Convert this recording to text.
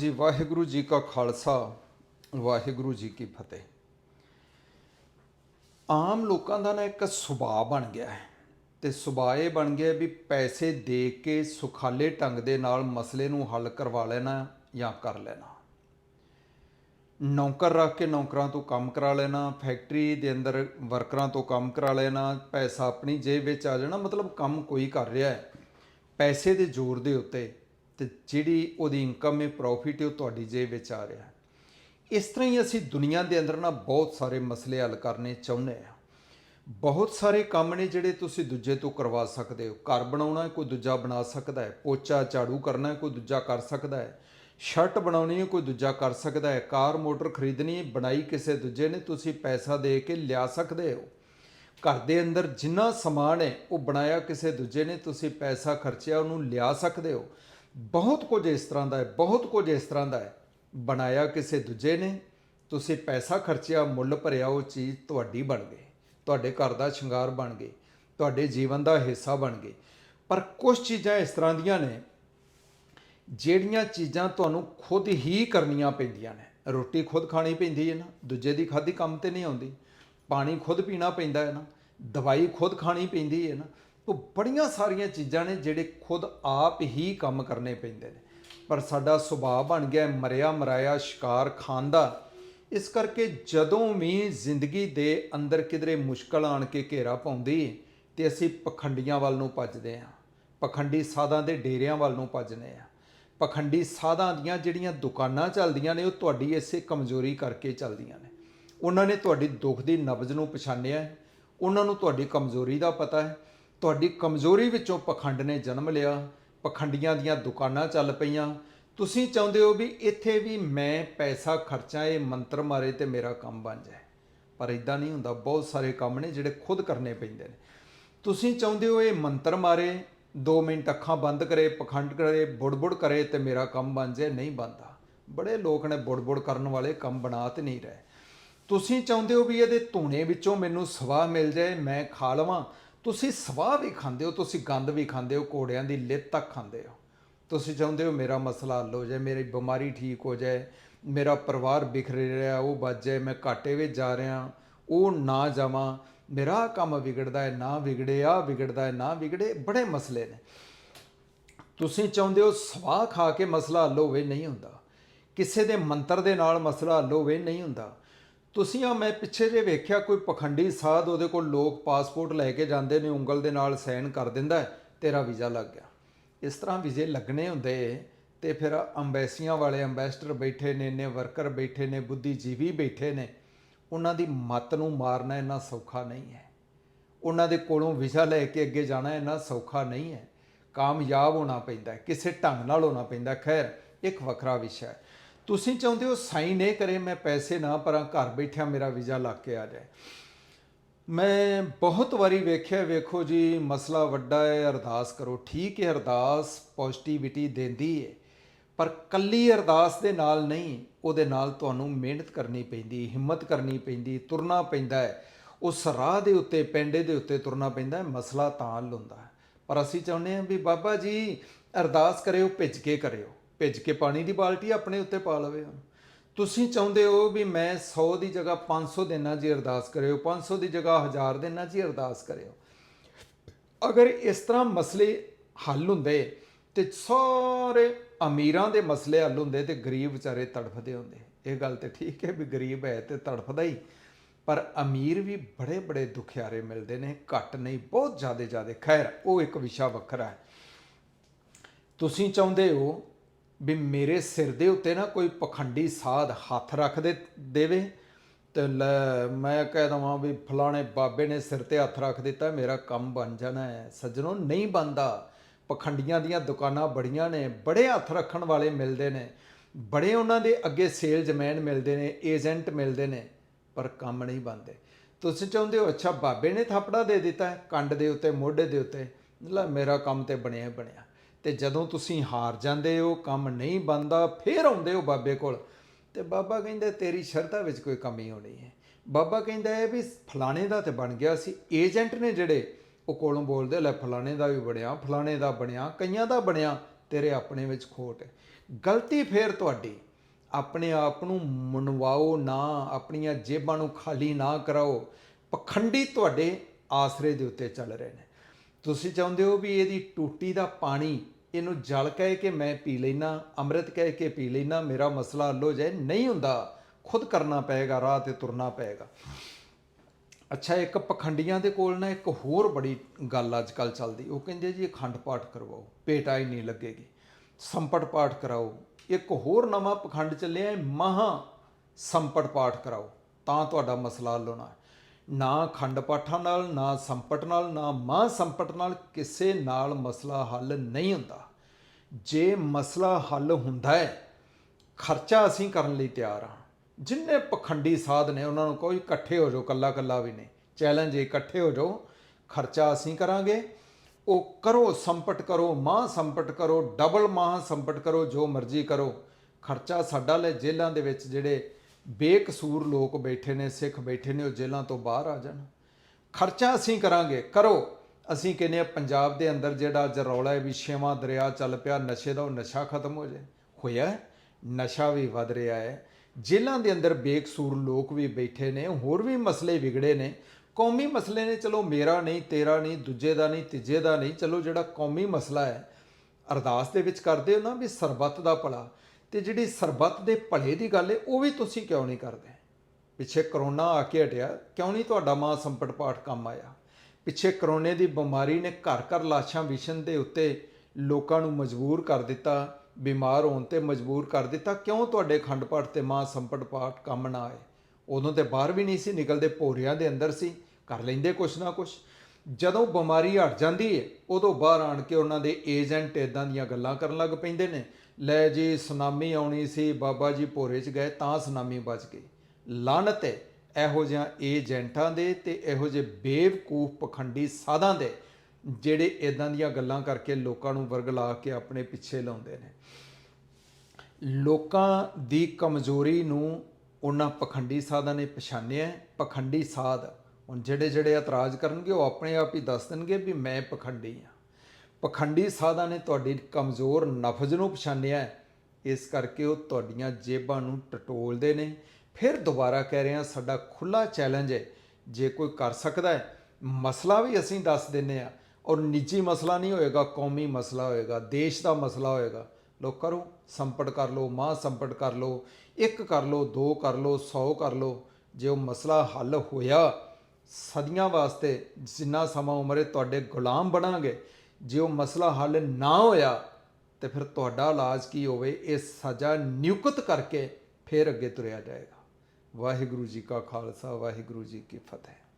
ਜੀ, ਵਾਹਿਗੁਰੂ ਜੀ ਕਾ ਖਾਲਸਾ, ਵਾਹਿਗੁਰੂ ਜੀ ਕੀ ਫਤਿਹ। ਆਮ ਲੋਕਾਂ ਦਾ ਨਾ ਇੱਕ ਸੁਭਾਅ ਬਣ ਗਿਆ ਹੈ ਤੇ ਸੁਭਾਅ ਇਹ ਬਣ ਗਿਆ ਵੀ ਪੈਸੇ ਦੇ ਕੇ ਸੁਖਾਲੇ ਢੰਗ ਦੇ ਨਾਲ ਮਸਲੇ ਨੂੰ ਹੱਲ ਕਰਵਾ ਲੈਣਾ ਜਾਂ ਕਰ ਲੈਣਾ। ਨੌਕਰ ਰੱਖ ਕੇ ਨੌਕਰਾਂ ਤੋਂ ਕੰਮ ਕਰਾ ਲੈਣਾ, ਫੈਕਟਰੀ ਦੇ ਅੰਦਰ ਵਰਕਰਾਂ ਤੋਂ ਕੰਮ ਕਰਾ ਲੈਣਾ, ਪੈਸਾ ਆਪਣੀ ਜੇਬ ਵਿੱਚ ਆ ਜਾਣਾ, ਮਤਲਬ ਕੰਮ ਕੋਈ ਕਰ ਰਿਹਾ ਹੈ। ਪੈਸੇ ਦੇ ਜ਼ੋਰ ਦੇ ਉੱਤੇ ਤੇ ਜਿਹੜੀ ਉਹਦੀ ਇਨਕਮ ਹੈ ਪ੍ਰੋਫਿਟ ਹੈ, ਉਹ ਤੁਹਾਡੀ ਜੇਬ ਵਿੱਚ ਆ ਰਿਹਾ ਹੈ। ਇਸ ਤਰ੍ਹਾਂ ਹੀ ਅਸੀਂ ਦੁਨੀਆ ਦੇ ਅੰਦਰ ਨਾ ਬਹੁਤ ਸਾਰੇ ਮਸਲੇ ਹੱਲ ਕਰਨੇ ਚਾਹੁੰਦੇ ਆ ਬਹੁਤ ਸਾਰੇ ਕੰਮ ਨੇ ਜਿਹੜੇ ਤੁਸੀਂ ਦੂਜੇ ਤੋਂ ਕਰਵਾ ਸਕਦੇ ਹੋ। ਘਰ ਬਣਾਉਣਾ ਕੋਈ ਦੂਜਾ ਬਣਾ ਸਕਦਾ ਹੈ। ਪੋਚਾ ਝਾੜੂ ਕਰਨਾ ਕੋਈ ਦੂਜਾ ਕਰ ਸਕਦਾ ਹੈ। ਸ਼ਰਟ ਬਣਾਉਣੀ ਹੈ, ਕੋਈ ਦੂਜਾ ਕਰ ਸਕਦਾ ਹੈ। ਕਾਰ, ਮੋਟਰ ਖਰੀਦਣੀ ਹੈ, ਬਣਾਈ ਕਿਸੇ ਦੂਜੇ ਨੇ, ਤੁਸੀਂ ਪੈਸਾ ਦੇ ਕੇ ਲਿਆ ਸਕਦੇ ਹੋ। ਘਰ ਦੇ ਅੰਦਰ ਜਿੰਨਾ ਸਮਾਨ ਹੈ, ਉਹ ਬਣਾਇਆ ਕਿਸੇ ਦੂਜੇ ਨੇ, ਤੁਸੀਂ ਪੈਸਾ ਖਰਚਿਆ, ਉਹਨੂੰ ਲਿਆ ਸਕਦੇ ਹੋ। ਬਹੁਤ ਕੁਝ ਇਸ ਤਰ੍ਹਾਂ ਦਾ ਹੈ, ਬਹੁਤ ਕੁਝ ਇਸ ਤਰ੍ਹਾਂ ਦਾ ਹੈ। ਬਣਾਇਆ ਕਿਸੇ ਦੂਜੇ ਨੇ, ਤੁਸੀਂ ਪੈਸਾ ਖਰਚਿਆ, ਮੁੱਲ ਭਰਿਆ, ਉਹ ਚੀਜ਼ ਤੁਹਾਡੀ ਬਣ ਗਈ। ਤੁਹਾਡੇ ਘਰ ਦਾ ਸ਼ਿੰਗਾਰ ਬਣ ਗਈ, ਤੁਹਾਡੇ ਜੀਵਨ ਦਾ ਹਿੱਸਾ ਬਣ ਗਈ। ਪਰ ਕੁਝ ਚੀਜ਼ਾਂ ਇਸ ਤਰ੍ਹਾਂ ਦੀਆਂ ਨੇ, ਜਿਹੜੀਆਂ ਚੀਜ਼ਾਂ ਤੁਹਾਨੂੰ ਖੁਦ ਹੀ ਕਰਨੀਆਂ ਪੈਂਦੀਆਂ ਨੇ। ਰੋਟੀ ਖੁਦ ਖਾਣੀ ਪੈਂਦੀ ਹੈ ਨਾ, ਦੂਜੇ ਦੀ ਖਾਦੀ ਕੰਮ ਤੇ ਨਹੀਂ ਆਉਂਦੀ। ਪਾਣੀ ਖੁਦ ਪੀਣਾ ਪੈਂਦਾ ਹੈ ਨਾ, ਦਵਾਈ ਖੁਦ ਖਾਣੀ ਪੈਂਦੀ ਹੈ ਨਾ ਉਹ ਬੜੀਆਂ ਸਾਰੀਆਂ ਚੀਜ਼ਾਂ ਨੇ ਜਿਹੜੇ ਖੁਦ ਆਪ ਹੀ ਕੰਮ ਕਰਨੇ ਪੈਂਦੇ ਨੇ। ਪਰ ਸਾਡਾ ਸੁਭਾਅ ਬਣ ਗਿਆ, ਮਰਿਆ ਮਰਾਇਆ ਸ਼ਿਕਾਰ ਖਾਣ ਦਾ। ਇਸ ਕਰਕੇ ਜਦੋਂ ਵੀ ਜ਼ਿੰਦਗੀ ਦੇ ਅੰਦਰ ਕਿਧਰੇ ਮੁਸ਼ਕਲ ਆਣ ਕੇ ਘੇਰਾ ਪਾਉਂਦੀ ਹੈ ਤੇ ਅਸੀਂ ਪਖੰਡੀਆਂ ਵੱਲ ਨੂੰ ਭੱਜਦੇ ਹਾਂ। ਪਖੰਡੀ ਸਾਧਾਂ ਦੇ ਡੇਰਿਆਂ ਵੱਲ ਨੂੰ ਭੱਜਦੇ ਹਾਂ। ਪਖੰਡੀ ਸਾਧਾਂ ਦੀਆਂ ਜਿਹੜੀਆਂ ਦੁਕਾਨਾਂ ਚੱਲਦੀਆਂ ਨੇ, ਉਹ ਤੁਹਾਡੀ ਇਸੇ ਕਮਜ਼ੋਰੀ ਕਰਕੇ ਚੱਲਦੀਆਂ ਨੇ। ਉਹਨਾਂ ਨੇ ਤੁਹਾਡੀ ਦੁੱਖ ਦੀ ਨਬਜ਼ ਨੂੰ ਪਛਾਣਿਆ ਉਹਨਾਂ ਨੂੰ ਤੁਹਾਡੀ ਕਮਜ਼ੋਰੀ ਦਾ ਪਤਾ ਹੈ। ਤੁਹਾਡੀ ਕਮਜ਼ੋਰੀ ਵਿੱਚੋਂ ਪਖੰਡ ਨੇ ਜਨਮ ਲਿਆ, ਪਖੰਡੀਆਂ ਦੀਆਂ ਦੁਕਾਨਾਂ ਚੱਲ ਪਈਆਂ। ਤੁਸੀਂ ਚਾਹੁੰਦੇ ਹੋ ਵੀ ਇੱਥੇ ਵੀ ਮੈਂ ਪੈਸਾ ਖਰਚਾਂ, ਇਹ ਮੰਤਰ ਮਾਰੇ ਤੇ ਮੇਰਾ ਕੰਮ ਬਣ ਜਾਏ। ਪਰ ਇਦਾਂ ਨਹੀਂ ਹੁੰਦਾ, ਬਹੁਤ ਸਾਰੇ ਕੰਮ ਨੇ ਜਿਹੜੇ ਖੁਦ ਕਰਨੇ ਪੈਂਦੇ ਨੇ। ਤੁਸੀਂ ਚਾਹੁੰਦੇ ਹੋ ਇਹ ਮੰਤਰ ਮਾਰੇ 2 ਮਿੰਟ ਅੱਖਾਂ ਬੰਦ ਕਰੇ, ਪਖੰਡ ਕਰੇ, ਬੁੜਬੁੜ ਕਰੇ ਤੇ ਮੇਰਾ ਕੰਮ ਬਣ ਜਾਏ, ਨਹੀਂ ਬਣਦਾ। ਬੜੇ ਲੋਕ ਨੇ ਬੁੜਬੁੜ ਕਰਨ ਵਾਲੇ, ਕੰਮ ਬਣਾ ਤੇ ਨਹੀਂ ਰਹੇ। ਤੁਸੀਂ ਚਾਹੁੰਦੇ ਹੋ ਵੀ ਇਹਦੇ ਧੂਣੇ ਵਿੱਚੋਂ ਮੈਨੂੰ ਸਵਾਹ ਮਿਲ ਜਾਏ, ਮੈਂ ਖਾ ਲਵਾਂ ਤੁਸੀਂ ਸਵਾਹ ਵੀ ਖਾਂਦੇ ਹੋ, ਤੁਸੀਂ ਗੰਦ ਵੀ ਖਾਂਦੇ ਹੋ ਕੋੜਿਆਂ ਦੀ ਲਿੱਤ ਤੱਕ ਖਾਂਦੇ ਹੋ। ਤੁਸੀਂ ਚਾਹੁੰਦੇ ਹੋ ਮੇਰਾ ਮਸਲਾ ਹੱਲ ਹੋ ਜਾਏ, ਮੇਰੀ ਬਿਮਾਰੀ ਠੀਕ ਹੋ ਜਾਏ, ਮੇਰਾ ਪਰਿਵਾਰ ਬਿਖਰ ਰਿਹਾ, ਉਹ ਬਚ ਜਾਏ, ਮੈਂ ਘਾਟੇ ਵਿੱਚ ਜਾ ਰਿਹਾ, ਉਹ ਨਾ ਜਾਵਾਂ, ਮੇਰਾ ਕੰਮ ਵਿਗੜਦਾ ਹੈ, ਨਾ ਵਿਗੜੇ ਆ ਵਿਗੜਦਾ ਹੈ, ਨਾ ਵਿਗੜੇ, ਬੜੇ ਮਸਲੇ ਨੇ। ਤੁਸੀਂ ਚਾਹੁੰਦੇ ਹੋ ਸਵਾਹ ਖਾ ਕੇ ਮਸਲਾ ਹੱਲ ਹੋਵੇ, ਨਹੀਂ ਹੁੰਦਾ। ਕਿਸੇ ਦੇ ਮੰਤਰ ਦੇ ਨਾਲ ਮਸਲਾ ਹੱਲ ਹੋਵੇ, ਨਹੀਂ ਹੁੰਦਾ। ਤੁਸੀਂ ਆ ਮੈਂ ਪਿੱਛੇ ਜੇ ਵੇਖਿਆ ਕੋਈ ਪਖੰਡੀ ਸਾਧ ਉਹਦੇ ਕੋਲ ਲੋਕ ਪਾਸਪੋਰਟ ਲੈ ਕੇ ਜਾਂਦੇ ਨੇ, ਉਂਗਲ ਦੇ ਨਾਲ ਸਾਈਨ ਕਰ ਦਿੰਦਾ ਤੇਰਾ ਵੀਜ਼ਾ ਲੱਗ ਗਿਆ। ਇਸ ਤਰ੍ਹਾਂ ਵੀਜ਼ੇ ਲੱਗਣੇ ਹੁੰਦੇ ਤੇ ਫਿਰ ਅੰਬੈਸੀਆਂ ਵਾਲੇ ਅੰਬੈਸਡਰ ਬੈਠੇ ਨੇ ਨੇ ਵਰਕਰ ਬੈਠੇ ਨੇ, ਬੁੱਧੀਜੀਵੀ ਬੈਠੇ ਨੇ, ਉਹਨਾਂ ਦੀ ਮੱਤ ਨੂੰ ਮਾਰਨਾ ਇੰਨਾ ਸੌਖਾ ਨਹੀਂ ਹੈ। ਉਹਨਾਂ ਦੇ ਕੋਲੋਂ ਵੀਜ਼ਾ ਲੈ ਕੇ ਅੱਗੇ ਜਾਣਾ ਇੰਨਾ ਸੌਖਾ ਨਹੀਂ ਹੈ। ਕਾਮਯਾਬ ਹੋਣਾ ਪੈਂਦਾ ਕਿਸੇ ਢੰਗ ਨਾਲ ਹੋਣਾ ਪੈਂਦਾ ਖੈਰ, ਇੱਕ ਵੱਖਰਾ ਵਿਸ਼ਾ ਹੈ। ਤੁਸੀਂ ਚਾਹੁੰਦੇ ਹੋ ਸਾਈਨ ਇਹ ਕਰੇ, ਮੈਂ ਪੈਸੇ ਨਾ ਭਰਾਂ, ਘਰ ਬੈਠਿਆ ਮੇਰਾ ਵੀਜ਼ਾ ਲੱਗ ਕੇ ਆ ਜਾਏ। ਮੈਂ ਬਹੁਤ ਵਾਰੀ ਵੇਖਿਆ, ਵੇਖੋ ਜੀ, ਮਸਲਾ ਵੱਡਾ ਹੈ, ਅਰਦਾਸ ਕਰੋ। ਠੀਕ ਹੈ, ਅਰਦਾਸ ਪੋਜ਼ਿਟਿਵਿਟੀ ਦਿੰਦੀ ਹੈ ਪਰ ਕੱਲੀ ਅਰਦਾਸ ਦੇ ਨਾਲ ਨਹੀਂ, ਉਹਦੇ ਨਾਲ ਤੁਹਾਨੂੰ ਮਿਹਨਤ ਕਰਨੀ ਪੈਂਦੀ, ਹਿੰਮਤ ਕਰਨੀ ਪੈਂਦੀ, ਤੁਰਨਾ ਪੈਂਦਾ ਹੈ। ਉਸ ਰਾਹ ਦੇ ਉੱਤੇ, ਪੈਂਡੇ ਦੇ ਉੱਤੇ ਤੁਰਨਾ ਪੈਂਦਾ ਮਸਲਾ ਤਾਂ ਹੱਲ ਹੁੰਦਾ ਪਰ ਅਸੀਂ ਚਾਹੁੰਦੇ ਹਾਂ ਵੀ ਬਾਬਾ ਜੀ, ਅਰਦਾਸ ਕਰਿਓ, ਭਿੱਜ ਕੇ ਕਰਿਓ। ਭਿੱਜ ਕੇ ਪਾਣੀ ਦੀ ਬਾਲਟੀ ਆਪਣੇ ਉੱਤੇ ਪਾ ਲਵੇ ਤੁਸੀਂ ਚਾਹੁੰਦੇ ਹੋ ਵੀ ਮੈਂ 100 ਦੀ ਜਗ੍ਹਾ 500 ਦੇਣਾ ਜੀ ਅਰਦਾਸ ਕਰਿਓ 500 ਦੀ ਜਗ੍ਹਾ 1000 ਦੇਣਾ ਜੀ ਅਰਦਾਸ ਕਰਿਓ। ਅਗਰ ਇਸ ਤਰ੍ਹਾਂ ਮਸਲੇ ਹੱਲ ਹੁੰਦੇ ਤੇ ਸਾਰੇ ਅਮੀਰਾਂ ਦੇ ਮਸਲੇ ਹੱਲ ਹੁੰਦੇ ਤੇ ਗਰੀਬ ਵਿਚਾਰੇ ਤੜਫਦੇ ਹੁੰਦੇ। ਇਹ ਗੱਲ ਤੇ ਠੀਕ ਹੈ ਵੀ ਗਰੀਬ ਹੈ ਤੇ ਤੜਫਦਾ ਹੀ। ਪਰ ਅਮੀਰ ਵੀ ਬੜੇ ਬੜੇ ਦੁਖਿਆਰੇ ਮਿਲਦੇ ਨੇ, ਘੱਟ ਨਹੀਂ, ਬਹੁਤ ਜ਼ਿਆਦਾ ਜ਼ਿਆਦਾ। ਖੈਰ, ਉਹ ਇੱਕ ਵਿਸ਼ਾ ਵੱਖਰਾ ਹੈ। ਤੁਸੀਂ ਚਾਹੁੰਦੇ ਹੋ ਵੀ ਮੇਰੇ ਸਿਰ ਦੇ ਉੱਤੇ ਨਾ ਕੋਈ ਪਖੰਡੀ ਸਾਧ ਹੱਥ ਰੱਖ ਦੇ ਦੇਵੇ। ਤੇ ਲੈ ਮੈਂ ਕਹਿ ਦਵਾਂ ਵੀ ਫਲਾਣੇ ਬਾਬੇ ਨੇ ਸਿਰ ਤੇ ਹੱਥ ਰੱਖ ਦਿੱਤਾ ਮੇਰਾ ਕੰਮ ਬਣ ਜਾਣਾ ਹੈ। ਸੱਜਣੋ ਨਹੀਂ ਬਣਦਾ। ਪਖੰਡੀਆਂ ਦੀਆਂ ਦੁਕਾਨਾਂ ਬੜੀਆਂ ਨੇ ਬੜੇ ਹੱਥ ਰੱਖਣ ਵਾਲੇ ਮਿਲਦੇ ਨੇ। ਬੜੇ ਉਹਨਾਂ ਦੇ ਅੱਗੇ ਸੇਲਜ਼ਮੈਨ ਮਿਲਦੇ ਨੇ ਏਜੰਟ ਮਿਲਦੇ ਨੇ ਪਰ ਕੰਮ ਨਹੀਂ ਬਣਦੇ। ਤੁਸੀਂ ਚਾਹੁੰਦੇ ਹੋ ਅੱਛਾ ਬਾਬੇ ਨੇ ਥਾਪੜਾ ਦੇ ਦਿੱਤਾ ਹੈ, ਕੰਡ ਦੇ ਉੱਤੇ ਮੋਢੇ ਦੇ ਉੱਤੇ। ਲੈ ਮੇਰਾ ਕੰਮ ਤੇ ਬਣਿਆ ਹੀ ਬਣਿਆ। ਤੇ ਜਦੋਂ ਤੁਸੀਂ ਹਾਰ ਜਾਂਦੇ ਹੋ, ਕੰਮ ਨਹੀਂ ਬਣਦਾ, ਫੇਰ ਆਉਂਦੇ ਹੋ ਬਾਬੇ ਕੋਲ। ਤੇ ਬਾਬਾ ਕਹਿੰਦਾ, ਤੇਰੀ ਸ਼ਰਧਾ ਵਿੱਚ ਕੋਈ ਕਮੀ ਹੋਣੀ ਹੈ। ਬਾਬਾ ਕਹਿੰਦਾ, ਇਹ ਵੀ ਫਲਾਣੇ ਦਾ ਤੇ ਬਣ ਗਿਆ ਸੀ। ਏਜੰਟ ਨੇ ਜਿਹੜੇ, ਉਹ ਕੋਲੋਂ ਬੋਲਦੇ, ਲੈ, ਫਲਾਣੇ ਦਾ ਵੀ ਬਣਿਆ, ਫਲਾਣੇ ਦਾ ਬਣਿਆ, ਕਈਆਂ ਦਾ ਬਣਿਆ, ਤੇਰੇ ਆਪਣੇ ਵਿੱਚ ਖੋਟ ਹੈ। ਗਲਤੀ ਫੇਰ ਤੁਹਾਡੀ। ਆਪਣੇ ਆਪ ਨੂੰ ਮਨਵਾਓ ਨਾ, ਆਪਣੀਆਂ ਜੇਬਾਂ ਨੂੰ ਖਾਲੀ ਨਾ ਕਰਾਓ। ਪਖੰਡੀ ਤੁਹਾਡੇ ਆਸਰੇ ਦੇ ਉੱਤੇ ਚੱਲ ਰਹੇ ਨੇ। ਤੁਸੀਂ ਚਾਹੁੰਦੇ ਹੋ ਵੀ ਇਹਦੀ ਟੂਟੀ ਦਾ ਪਾਣੀ ਇਹਨੂੰ ਜਲ ਕਹਿ ਕੇ ਮੈਂ ਪੀ ਲੈਣਾ ਅੰਮ੍ਰਿਤ ਕਹਿ ਕੇ ਪੀ ਲੈਣਾ ਮੇਰਾ ਮਸਲਾ ਹੱਲ ਹੋ ਜਾਏ ਨਹੀਂ ਹੁੰਦਾ। ਖੁਦ ਕਰਨਾ ਪਏਗਾ ਰਾਹ ਤੇ ਤੁਰਨਾ ਪਏਗਾ। ਅੱਛਾ ਇੱਕ ਪਖੰਡੀਆਂ ਦੇ ਕੋਲ ਨਾ ਇੱਕ ਹੋਰ ਬੜੀ ਗੱਲ ਅੱਜ ਕੱਲ ਚੱਲਦੀ। ਉਹ ਕਹਿੰਦੇ ਜੀ ਅਖੰਡ ਪਾਠ ਕਰਵਾਓ ਪੇਟਾ ਹੀ ਨਹੀਂ ਲੱਗੇਗੀ। ਸੰਪਟ ਪਾਠ ਕਰਾਓ। ਇੱਕ ਹੋਰ ਨਵਾਂ ਪਖੰਡ ਚੱਲਿਆ ਹੈ, ਮਹਾ ਸੰਪਟ ਪਾਠ ਕਰਾਓ। ਤਾਂ ਤੁਹਾਡਾ ਮਸਲਾ ਹੱਲ ਹੋਣਾ ਨਾ ਖੰਡ ਪਾਠਾਂ ਨਾਲ, ਨਾ ਸੰਪਟ ਨਾਲ, ਨਾ ਮਾਂ ਸੰਪਟ ਨਾਲ ਕਿਸੇ ਨਾਲ ਮਸਲਾ ਹੱਲ ਨਹੀਂ ਹੁੰਦਾ। ਜੇ ਮਸਲਾ ਹੱਲ ਹੁੰਦਾ ਹੈ, ਖਰਚਾ ਅਸੀਂ ਕਰਨ ਲਈ ਤਿਆਰ ਹਾਂ। ਜਿੰਨੇ ਪਖੰਡੀ ਸਾਧ ਨੇ ਉਹਨਾਂ ਨੂੰ ਕੋਈ ਇਕੱਠੇ ਹੋ ਜਾਓ, ਕੱਲਾ ਕੱਲਾ ਵੀ ਨਹੀਂ। ਚੈਲੰਜ ਇਕੱਠੇ ਹੋ ਜਾਓ, ਖਰਚਾ ਅਸੀਂ ਕਰਾਂਗੇ। ਉਹ ਕਰੋ, ਸੰਪਟ ਕਰੋ, ਮਾਂ ਸੰਪਟ ਕਰੋ, ਡਬਲ ਮਾਂ ਸੰਪਟ ਕਰੋ, ਜੋ ਮਰਜ਼ੀ ਕਰੋ। ਖਰਚਾ ਸਾਡਾ ਲੈ ਜੇਲ੍ਹਾਂ ਦੇ ਵਿੱਚ ਜਿਹੜੇ ਬੇਕਸੂਰ ਲੋਕ ਬੈਠੇ ਨੇ, ਸਿੱਖ ਬੈਠੇ ਨੇ, ਉਹ ਜੇਲ੍ਹਾਂ ਤੋਂ ਬਾਹਰ ਆ ਜਾਣ। ਖਰਚਾ ਅਸੀਂ ਕਰਾਂਗੇ, ਕਰੋ। ਅਸੀਂ ਕਹਿੰਦੇ ਹਾਂ ਪੰਜਾਬ ਦੇ ਅੰਦਰ ਜਿਹੜਾ ਅੱਜ ਰੌਲਾ ਹੈ ਵੀ ਛੇਵਾਂ ਦਰਿਆ ਚੱਲ ਪਿਆ, ਨਸ਼ੇ ਦਾ ਉਹ ਨਸ਼ਾ ਖਤਮ ਹੋ ਜਾਏ। ਹੋਇਆ ਨਸ਼ਾ ਵੀ ਵੱਧ ਰਿਹਾ ਹੈ। ਜੇਲ੍ਹਾਂ ਦੇ ਅੰਦਰ ਬੇਕਸੂਰ ਲੋਕ ਵੀ ਬੈਠੇ ਨੇ, ਹੋਰ ਵੀ ਮਸਲੇ ਵਿਗੜੇ ਨੇ। ਕੌਮੀ ਮਸਲੇ ਨੇ, ਚਲੋ ਮੇਰਾ ਨਹੀਂ, ਤੇਰਾ ਨਹੀਂ, ਦੂਜੇ ਦਾ ਨਹੀਂ, ਤੀਜੇ ਦਾ ਨਹੀਂ, ਚਲੋ ਜਿਹੜਾ ਕੌਮੀ ਮਸਲਾ ਹੈ, ਅਰਦਾਸ ਦੇ ਵਿੱਚ ਕਰਦੇ ਹੋ ਨਾ ਵੀ ਸਰਬੱਤ ਦਾ ਭਲਾ। ਤੇ ਜਿਹੜੀ ਸਰਬੱਤ ਦੇ ਭਲੇ ਦੀ ਗੱਲ ਹੈ ਉਹ ਵੀ ਤੁਸੀਂ ਕਿਉਂ ਨਹੀਂ ਕਰਦੇ? ਪਿੱਛੇ ਕਰੋਨਾ ਆ ਕੇ ਹਟਿਆ, ਕਿਉਂ ਨਹੀਂ ਤੁਹਾਡਾ ਮਾਂ ਸੰਪਟ ਪਾਠ ਕੰਮ ਆਇਆ? ਪਿੱਛੇ ਕਰੋਨੇ ਦੀ ਬਿਮਾਰੀ ਨੇ ਘਰ ਘਰ ਲਾਸ਼ਾਂ ਵਿਛਣ ਦੇ ਉੱਤੇ ਲੋਕਾਂ ਨੂੰ ਮਜਬੂਰ ਕਰ ਦਿੱਤਾ, ਬਿਮਾਰ ਹੋਣ ਤੇ ਮਜਬੂਰ ਕਰ ਦਿੱਤਾ। ਕਿਉਂ ਤੁਹਾਡੇ ਖੰਡ ਪਾਠ ਤੇ ਮਾਂ ਸੰਪਟ ਪਾਠ ਕੰਮ ਨਾ ਆਏ? ਉਦੋਂ ਤੇ ਬਾਹਰ ਵੀ ਨਹੀਂ ਸੀ, ਨਿਕਲਦੇ ਭੋਰਿਆਂ ਦੇ ਅੰਦਰ ਸੀ। ਕਰ ਲੈਂਦੇ ਕੁਛ ਨਾ ਕੁਛ। ਜਦੋਂ ਬਿਮਾਰੀ ਹਟ ਜਾਂਦੀ ਹੈ ਉਦੋਂ ਬਾਹਰ ਆਣ ਕੇ ਉਹਨਾਂ ਦੇ ਏਜੰਟ ਇਦਾਂ ਦੀਆਂ ਗੱਲਾਂ ਕਰਨ ਲੱਗ ਪੈਂਦੇ ਨੇ। ਲੈ ਜੀ, ਸੁਨਾਮੀ ਆਉਣੀ ਸੀ, ਬਾਬਾ ਜੀ ਭੋਰੇ 'ਚ ਗਏ ਤਾਂ ਸੁਨਾਮੀ ਬਚ ਗਈ। ਲਾਨਤ ਹੈ ਇਹੋ ਜਿਹਾ ਏਜੰਟਾਂ ਦੇ ਤੇ ਇਹੋ ਜਿਹੇ ਬੇਵਕੂਫ ਪਖੰਡੀ ਸਾਧਾਂ ਦੇ, ਜਿਹੜੇ ਇਦਾਂ ਦੀਆਂ ਗੱਲਾਂ ਕਰਕੇ ਲੋਕਾਂ ਨੂੰ ਵਰਗਲਾ ਕੇ ਆਪਣੇ ਪਿੱਛੇ ਲਾਉਂਦੇ ਨੇ। ਲੋਕਾਂ ਦੀ ਕਮਜ਼ੋਰੀ ਨੂੰ ਉਹਨਾਂ ਪਖੰਡੀ ਸਾਧਾਂ ਨੇ ਪਛਾਣਿਆ ਪਖੰਡੀ ਸਾਧ, ਹੁਣ ਜਿਹੜੇ ਜਿਹੜੇ ਇਤਰਾਜ਼ ਕਰਨਗੇ ਉਹ ਆਪਣੇ ਆਪ ਹੀ ਦੱਸ ਦੇਣਗੇ ਵੀ ਮੈਂ ਪਖੰਡੀ ਹਾਂ। ਪਖੰਡੀ ਸਾਧਾਂ ਨੇ ਤੁਹਾਡੀ ਕਮਜ਼ੋਰ ਨਫਜ਼ ਨੂੰ ਪਛਾਣਿਆ ਇਸ ਕਰਕੇ ਉਹ ਤੁਹਾਡੀਆਂ ਜੇਬਾਂ ਨੂੰ ਟਟੋਲਦੇ ਨੇ। ਫਿਰ ਦੁਬਾਰਾ ਕਹਿ ਰਿਹਾ ਸਾਡਾ ਖੁੱਲਾ ਚੈਲੰਜ ਹੈ। ਜੇ ਕੋਈ ਕਰ ਸਕਦਾ ਹੈ, ਮਸਲਾ ਵੀ ਅਸੀਂ ਦੱਸ ਦਿੰਨੇ ਆ ਔਰ ਨਿੱਜੀ ਮਸਲਾ ਨਹੀਂ ਹੋਏਗਾ, ਕੌਮੀ ਮਸਲਾ ਹੋਏਗਾ, ਦੇਸ਼ ਦਾ ਮਸਲਾ ਹੋਏਗਾ। ਲੋ, ਕਰੋ, ਸੰਪਟ ਕਰ ਲਓ ਮਾਂ ਸੰਪਟ ਕਰ ਲਓ ਇੱਕ ਕਰ ਲਓ ਦੋ ਕਰ ਲਓ 100 ਕਰ ਲਓ ਜੇ ਉਹ ਮਸਲਾ ਹੱਲ ਹੋਇਆ, ਸਦੀਆਂ ਵਾਸਤੇ ਜਿੰਨਾ ਸਮਾਂ ਉਮਰੇ ਤੁਹਾਡੇ ਗੁਲਾਮ ਬਣਾਂਗੇ। ਜੇ ਉਹ ਮਸਲਾ ਹੱਲ ਨਾ ਹੋਇਆ, ਤੇ ਫਿਰ ਤੁਹਾਡਾ ਇਲਾਜ ਕੀ ਹੋਵੇ? ਇਹ ਸਜ਼ਾ ਨਿਯੁਕਤ ਕਰਕੇ ਫਿਰ ਅੱਗੇ ਤੁਰਿਆ ਜਾਏਗਾ। ਵਾਹਿਗੁਰੂ ਜੀ ਕਾ ਖਾਲਸਾ, ਵਾਹਿਗੁਰੂ ਜੀ ਕੀ ਫਤਿਹ।